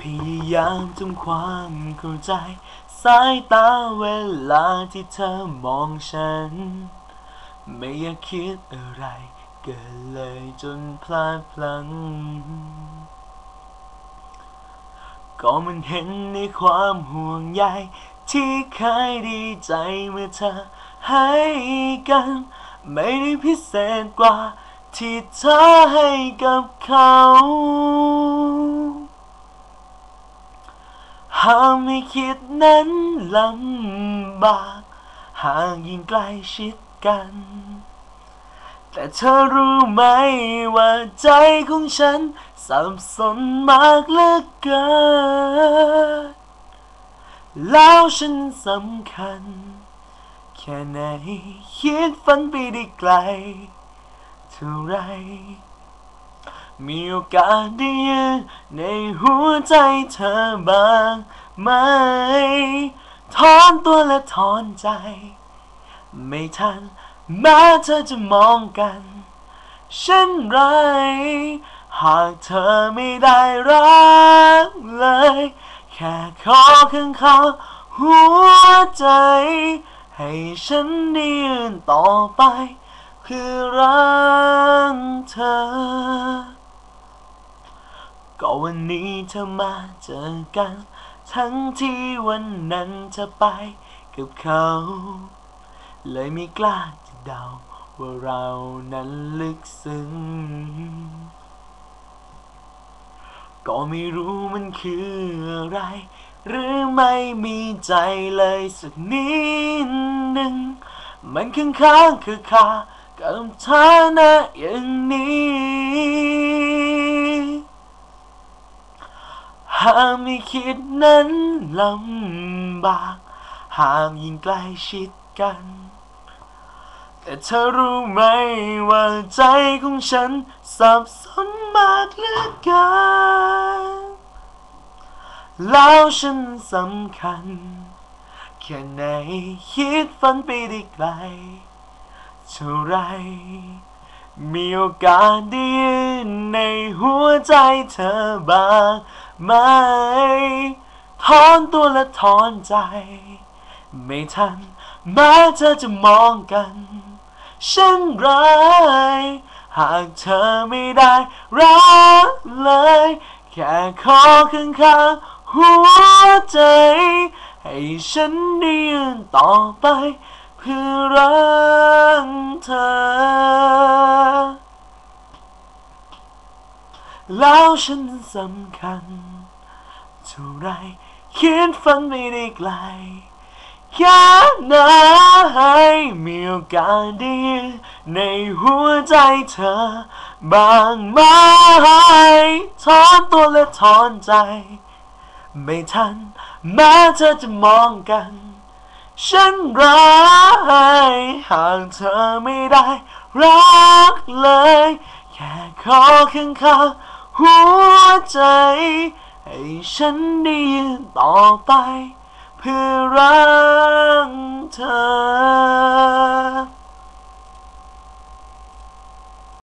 พยายามทำความเข้าใจ สายตาเวลาที่เธอมองฉัน ไม่อยากคิดอะไร เกินเลยจนพลาดพลั้งก็มันเห็นในความห่วงใยที่เคยดีใจเมื่อเธอให้กัน ไม่ได้พิเศษกว่าที่เธอให้กับเขา หากไม่คิดนั้นลำบากหากยิ่งใกล้ชิดกัน แต่เธอรู้ไหมว่าใจของฉันสับสนมากเหลือเกินแล้วฉันสำคัญ แค่ไหนคิดฝันไปได้ไกล เท่าไร มีโอกาสได้ยืนในหัวใจเธอบ้างไหมถอนตัวและถอนใจ ไม่ทันแม้เธอจะมองกันเช่นไร หากเธอไม่ได้รักเลย แค่ขอข้างเขาหัวใจ ให้ฉันได้ยืนต่อไปเพื่อรักเธอ ก็วันนี้เธอมาเจอกัน ทั้งที่วันนั้นเธอไปกับเขา เลยไม่กล้าจะเดาว่าเรานั้นลึกซึ้ง ก็ไม่รู้มันคืออะไร หรือไม่มีใจเลยสักนิดหนึ่ง มันค้างค้างคือคากับฐานะอย่างนี้ หากไม่คิดนั้นลำบากหากยิ่งใกล้ชิดกัน แต่เธอรู้ไหมว่าใจของฉันสับสนมากเหลือเกินแล้วฉันสำคัญ แค่ไหนคิดฝันไปได้ไกล เท่าไร มีโอกาสได้ยืนในหัวใจเธอบ้าง ไหมถอนตัวและถอนใจ ไม่ทันแม้เธอจะมองกันเช่นไร หากเธอไม่ได้รักเลย แค่ขอข้างข้างๆหัวใจ ให้ฉันได้ยืนต่อไป เพื่อรักเธอ แล้วฉันสำคัญเท่าไรคิดฝันไม่ได้ไกลแค่ไหนมีโอกาสได้ยืนในหัวใจเธอ บางไหมถอนตัวและถอนใจ ไม่ทันแม้เธอจะมองกัน ฉันรักหากเธอไม่ได้ รักเลย แค่ขอข้างข้า หัวใจ ให้ฉันได้ยืนต่อไป เพื่อรักเธอ